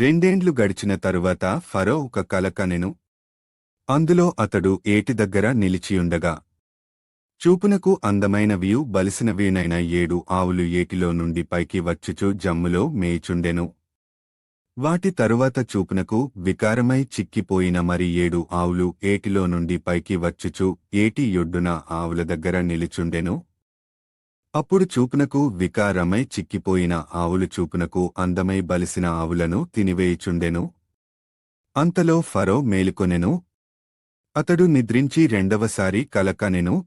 రెండేండ్లు గడిచిన తరువాత ఫరో ఒక కల కనెను అందులో అతడు ఏటి దగ్గర నిలిచియుండగా చూపునకు అందమైనవియు బలిసినవినైన ఏడు ఆవులు ఏటిలో నుండి పైకి వచ్చుచు జమ్ములో మేయుచుండెను వాటి తరువాత చూపునకు వికారమై చిక్కిపోయిన మరి ఏడు ఆవులు ఏటిలో నుండి పైకి వచ్చుచు ఏటి యొడ్డున ఆవుల దగ్గర నిలిచుండెను. అప్పుడు చూపునకు వికారమై చిక్కిపోయిన ఆవులు చూపునకు అందమై బలిసిన ఆవులను తినివేయుచుండెను. అంతలో ఫరో మేలుకొనెను. అతడు నిద్రించి రెండవసారి కలకనెను.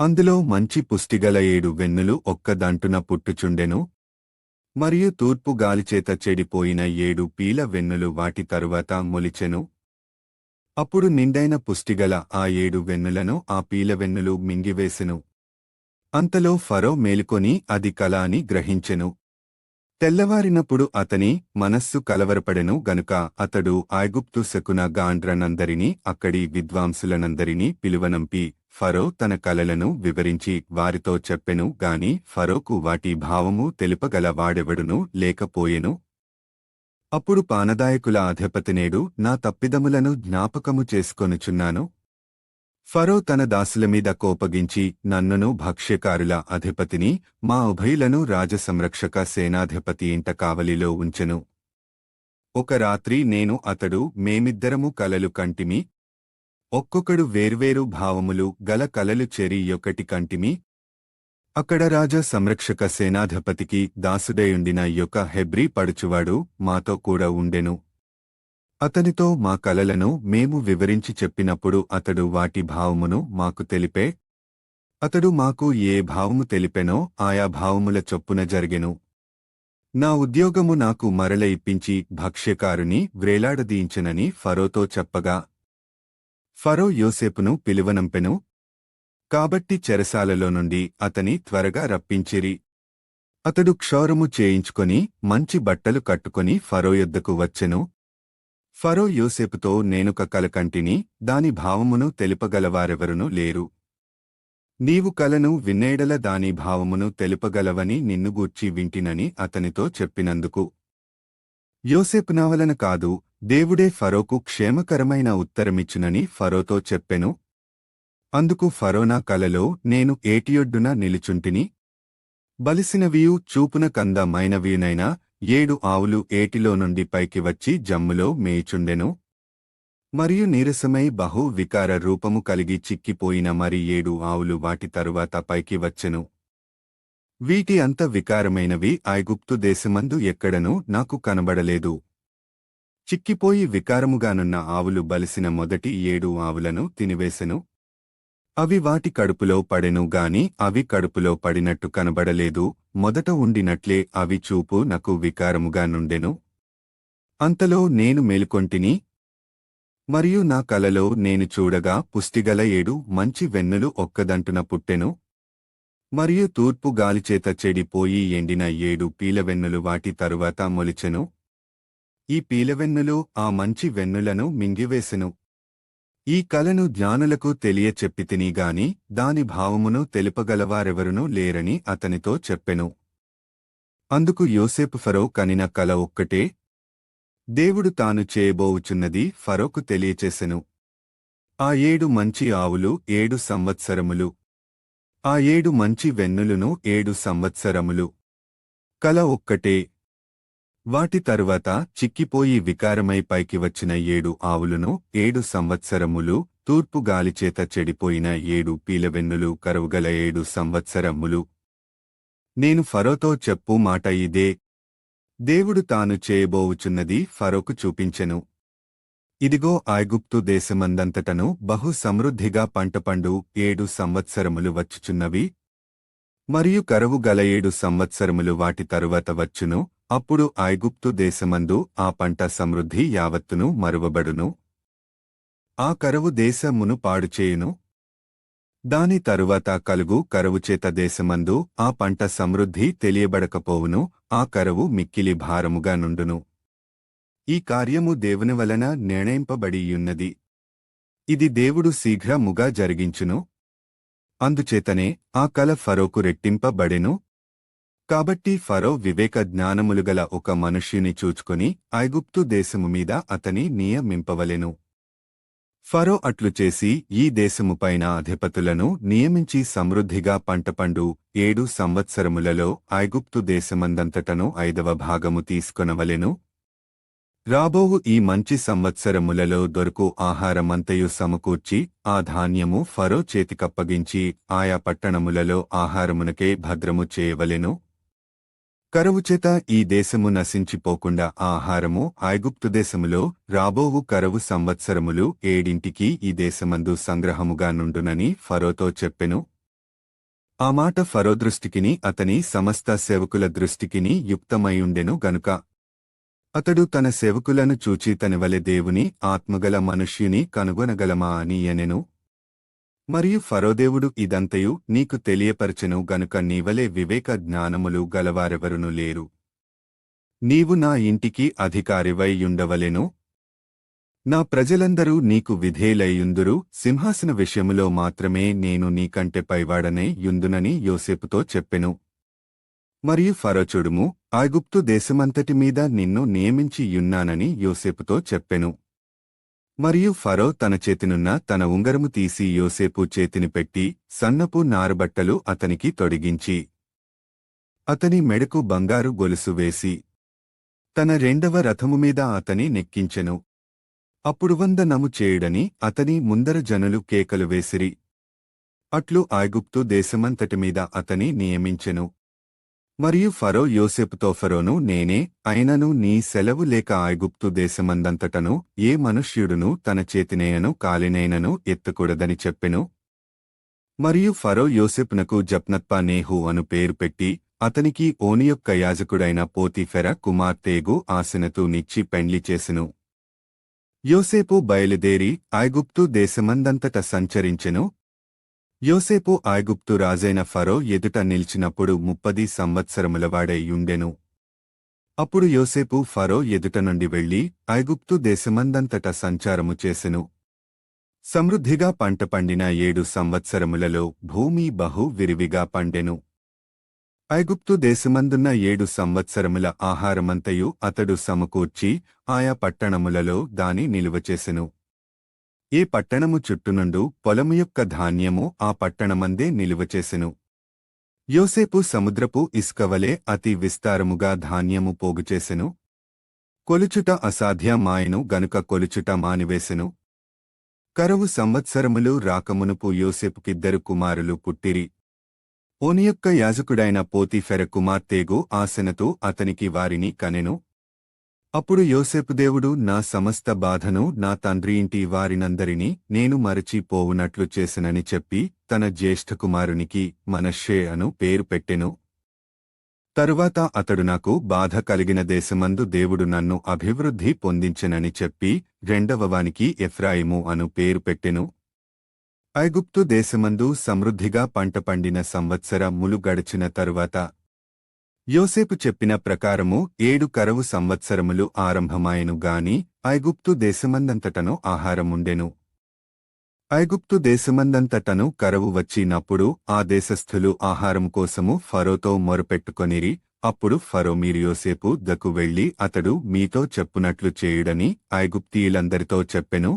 అందులో మంచి పుష్టిగల ఏడు వెన్నులు ఒక్కదంటున పుట్టుచుండెను. మరియు తూర్పు గాలిచేత చెడిపోయిన ఏడు పీల వెన్నులు వాటి తరువాత మొలిచెను. అప్పుడు నిండైన పుష్టిగల ఆ ఏడు వెన్నులను ఆ పీల వెన్నులు మింగివేసెను. అంతలో ఫరో మేలుకొని అది కల అని గ్రహించెను. తెల్లవారినప్పుడు అతని మనస్సు కలవరపడెను గనుక అతడు ఐగుప్తు శకున గాండ్రనందరినీ అక్కడి విద్వాంసులనందరినీ పిలువనంపి ఫరో తన కలలను వివరించి వారితో చెప్పెను గాని ఫరోకు వాటి భావము తెలుపగల వాడెవడునూ లేకపోయెను. అప్పుడు పానదాయకుల అధిపతినేడు నా తప్పిదములను జ్ఞాపకము చేసుకొనుచున్నాను. ఫరో తన దాసుల మీద కోపగించి నన్నును భక్ష్యకారుల అధిపతిని మా ఉభయులను రాజసంరక్షక సేనాధిపతి ఇంట కావలిలో ఉంచెను. ఒక రాత్రి నేను అతడు మేమిద్దరము కలలు కంటిమి ఒక్కొక్కడు వేర్వేరు భావములు గల కలలు చెరి యొక్కటి కంటిమి అక్కడ రాజ సంరక్షక సేనాధిపతికి దాసుడయుండిన యొక్క హెబ్రీ పడుచువాడు మాతో కూడా ఉండెను. అతనితో మా కలలను మేము వివరించి చెప్పినప్పుడు అతడు వాటి భావమును మాకు తెలిపే అతడు మాకు ఏ భావము తెలిపెనో ఆయా భావముల చొప్పున జరిగెను. నా ఉద్యోగము నాకు మరల ఇప్పించి భక్ష్యకారుని వ్రేలాడదీయించనని ఫరోతో చెప్పగా ఫరో యోసేపును పిలువనంపెను. కాబట్టి చెరసాలలో నుండి అతని త్వరగా రప్పించిరి. అతడు క్షౌరము చేయించుకొని మంచి బట్టలు కట్టుకొని ఫరో యొద్దకు వచ్చెను. ఫరో యోసేపుతో నేనుక కలకంటిని దాని భావమును తెలుపగలవారెవరును లేరు. నీవు కలను విన్నేడల దాని భావమును తెలుపగలవని నిన్ను గూర్చి వింటినని అతనితో చెప్పినందుకు. యోసేపు నావలన కాదు దేవుడే ఫరోకు క్షేమకరమైన ఉత్తరమిచ్చునని ఫరోతో చెప్పెను. అందుకు ఫరోనా కలలో నేను ఏటియొడ్డున నిలుచుంటిని. బలిసినవియు చూపున కందమైనవియునైనా ఏడు ఆవులు ఏటిలో నుండి పైకి వచ్చి జమ్ములో మేయిచుండెను. మరియు నీరసమై బహు వికార రూపము కలిగి చిక్కిపోయిన మరి ఏడు ఆవులు వాటి తరువాత పైకి వచ్చెను. వీటి అంత వికారమైనవి ఐగుప్తు దేశమందు ఎక్కడనూ నాకు కనబడలేదు. చిక్కిపోయి వికారముగానున్న ఆవులు బలిసిన మొదటి ఏడు ఆవులను తినివేసెను. అవి వాటి కడుపులో పడెను గాని అవి కడుపులో పడినట్టు కనబడలేదు మొదట ఉండినట్లే అవి చూపు నాకు వికారముగా నుండెను. అంతలో నేను మేలుకొంటిని? మరియు నా కలలో నేను చూడగా పుష్టిగల ఏడు మంచి వెన్నులు ఒక్కదంటున పుట్టెను. మరియు తూర్పు గాలిచేత చెడిపోయి ఎండిన ఏడు పీలవెన్నులు వాటి తరువాత మొలిచెను. ఈ పీలవెన్నులు ఆ మంచి వెన్నులను మింగివేసెను. ఈ కలను జ్ఞానులకు తెలియచెప్పితిని గాని దాని భావమును తెలుపగలవారెవరునూ లేరని అతనితో చెప్పెను. అందుకు యోసేపు ఫరో కనిన కల ఒక్కటే దేవుడు తాను చేయబోవుచున్నది ఫరోకు తెలియచేసెను. ఆ ఏడు మంచి ఆవులు ఏడు సంవత్సరములు. ఆ ఏడు మంచి వెన్నులును ఏడు సంవత్సరములు. కల ఒక్కటే వాటి తరువాత చిక్కిపోయి వికారమై పైకి వచ్చిన ఏడు ఆవులను ఏడు సంవత్సరములు తూర్పు గాలిచేత చెడిపోయిన ఏడు పీలవెన్నులు కరువుగల ఏడు సంవత్సరములు. నేను ఫరోతో చెప్పు మాట ఇదే. దేవుడు తాను చేయబోవుచున్నది ఫరోకు చూపించెను. ఇదిగో ఐగుప్తు దేశమందంతటను బహు సమృద్ధిగా పంటపండు ఏడు సంవత్సరములు వచ్చుచున్నవి. మరియు కరువు గల ఏడు సంవత్సరములు వాటి తరువాత వచ్చును. అప్పుడు ఐగుప్తు దేశమందు ఆ పంట సమృద్ధి యావత్తును మరువబడును. ఆ కరువు దేశమును పాడుచేయును. దాని తరువాత కలుగు కరువుచేత దేశమందు ఆ పంట సమృద్ధి తెలియబడకపోవును ఆ కరువు మిక్కిలి భారముగా నుండును. ఈ కార్యము దేవుని వలన నిర్ణయింపబడియున్నది. ఇది దేవుడు శీఘ్రముగా జరిగించును. అందుచేతనే ఆ కల ఫరోకు రెట్టింపబడెను కాబట్టి ఫరో వివేక జ్ఞానములు గల ఒక మనుష్యుని చూచుకొని ఐగుప్తు దేశము మీద అతని నియమింపవలెను ఫరో అట్లు చేసి ఈ దేశముపైన అధిపతులను నియమించి సమృద్ధిగా పంటపండు ఏడు సంవత్సరములలో ఐగుప్తు దేశమందంతటను ఐదవ భాగము తీసుకొనవలెను. రాబోవు ఈ మంచి సంవత్సరములలో దొరుకు ఆహారమంతయు సమకూర్చి ఆ ధాన్యము ఫరో చేతికప్పగించి ఆయా పట్టణములలో ఆహారమునకే భద్రము చేయవలెను. కరువుచేత ఈ దేశము నశించిపోకుండా ఆహారము ఐగుప్తు దేశములో రాబోవు కరువు సంవత్సరములు ఏడింటికి ఈ దేశమందు సంగ్రహముగా నుండునని ఫరోతో చెప్పెను. ఆ మాట ఫరో దృష్టికిని అతని సమస్త సేవకుల దృష్టికిని యుక్తమైయుండెను గనుక. అతడు తన సేవకులను చూచి తనివలె దేవుని ఆత్మగల మనుష్యుని కనుగొనగలమా అని ఎనెను. మరియు ఫరోదేవుడు ఇదంతయు నీకు తెలియపరచెను గనుక నీవలే వివేక జ్ఞానములు గలవారెవరును లేరు. నీవు నా ఇంటికి అధికారివైయుండవలెను నా ప్రజలందరూ నీకు విధేయులైయుందురు సింహాసన విషయములో మాత్రమే నేను నీకంటే పైవాడనే యుందునని యోసేపుతో చెప్పెను. మరియు ఫరోచుడుము ఐగుప్తు దేశమంతటి మీద నిన్ను నియమించి యున్నానని యోసేపుతో చెప్పెను. మరియు ఫరో తన చేతినున్న తన ఉంగరము తీసి యోసేపు చేతిని పెట్టి సన్నపు నారుబట్టలు అతనికి తొడిగించి అతని మెడకు బంగారు గొలుసు వేసి తన రెండవ రథము మీద అతని నెక్కించెను. అప్పుడు వందనము చేయుడని అతని ముందర జనులు కేకలు వేసిరి. అట్లు ఐగుప్తు దేశమంతటిమీద అతని నియమించెను. మరియు ఫరో యోసెప్తో ఫరోను నేనే అయినను నీ సెలవు లేక ఐగుప్తు దేశమందంతటను ఏ మనుష్యుడును తన చేతినేయను కాలినేనను ఎత్తకూడదని చెప్పెను. మరియు ఫరో యోసెప్నకు జప్నత్పా నేహు అను పేరు పెట్టి అతనికి ఓని యొక్క యాజకుడైన పోతిఫెర కుమార్తెగు ఆసనతు నిచ్చి పెండ్లి చేసెను. యోసేపు బయలుదేరి ఐగుప్తు దేశమందంతట సంచరించెను యోసేపు ఐగుప్తు రాజైన ఫరో ఎదుట నిలిచినప్పుడు ముప్పది సంవత్సరములవాడై యుండెను. అప్పుడు యోసేపు ఫరో ఎదుట నుండి వెళ్ళి ఐగుప్తు దేశమందంతట సంచారము చేసెను. సమృద్ధిగా పంట పండిన ఏడు సంవత్సరములలో భూమి బహు విరివిగా పండెను. ఐగుప్తు దేశమందున్న ఏడు సంవత్సరముల ఆహారమంతయు అతడు సమకూర్చి ఆయా పట్టణములలో దాని నిలువచేసెను ఏ పట్టణము చుట్టునుండు పొలము యొక్క ధాన్యము ఆ పట్టణమందే నిలువచేసెను యోసేపు సముద్రపు ఇసుకవలే అతి విస్తారముగా ధాన్యము పోగుచేసెను కొలుచుట అసాధ్యమాయను గనుక కొలుచుట మానివేసెను. కరువు సంవత్సరములు రాకమునుపు యోసేపుకిద్దరు కుమారులు పుట్టిరి. ఓని యొక్క యాజకుడైన పోతిఫెర కుమార్తెగు ఆసనతో అతనికి వారిని కనెను. అప్పుడు యోసేపు దేవుడు నా సమస్త బాధను నా తండ్రి ఇంటి వారినందరినీ నేను మరచిపోవునట్లు చేసినని చెప్పి తన జ్యేష్ఠ కుమారునికి మనషే అను పేరు పెట్టెను. తరువాత అతడు నాకు బాధ కలిగిన దేశమందు దేవుడు నన్ను అభివృద్ధి పొందించెనని చెప్పి రెండవవానికి ఎఫ్రాయిము అను పేరు పెట్టెను. ఐగుప్తు దేశమందు సమృద్ధిగా పంట పండిన సంవత్సర ములు గడిచిన తరువాత యోసేపు చెప్పిన ప్రకారము ఏడు కరవు సంవత్సరములు ఆరంభమాయను గాని ఐగుప్తు దేశమందంతటను ఆహారముండెను. ఐగుప్తు దేశమందంతటను కరవు వచ్చినప్పుడు ఆ దేశస్థులు ఆహారం కోసము ఫరోతో మొరపెట్టుకొనిరి అప్పుడు ఫరో మీరు యోసేపు దకు వెళ్ళి అతడు మీతో చెప్పునట్లు చేయుడని ఐగుప్తీయులందరితో చెప్పెను.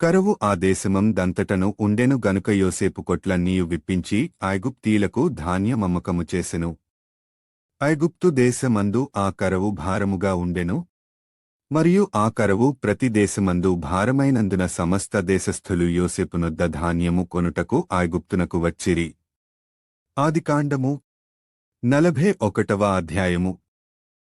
కరువు ఆ దేశమం దంతటను ఉండెను గనుక యోసేపు కొట్లన్నీయు విప్పించి ఐగుప్తీయులకు ధాన్యమమ్మకము చేసెను. ఐగుప్తు దేశమందు ఆ కరవు భారముగా ఉండెను. మరియు ఆ కరవు ప్రతి దేశమందు భారమైనందున సమస్త దేశస్థులు యోసేపునొద్ద ధాన్యము కొనుటకు ఐగుప్తునకు వచ్చిరి. ఆదికాండము నలభై ఒకటవ అధ్యాయము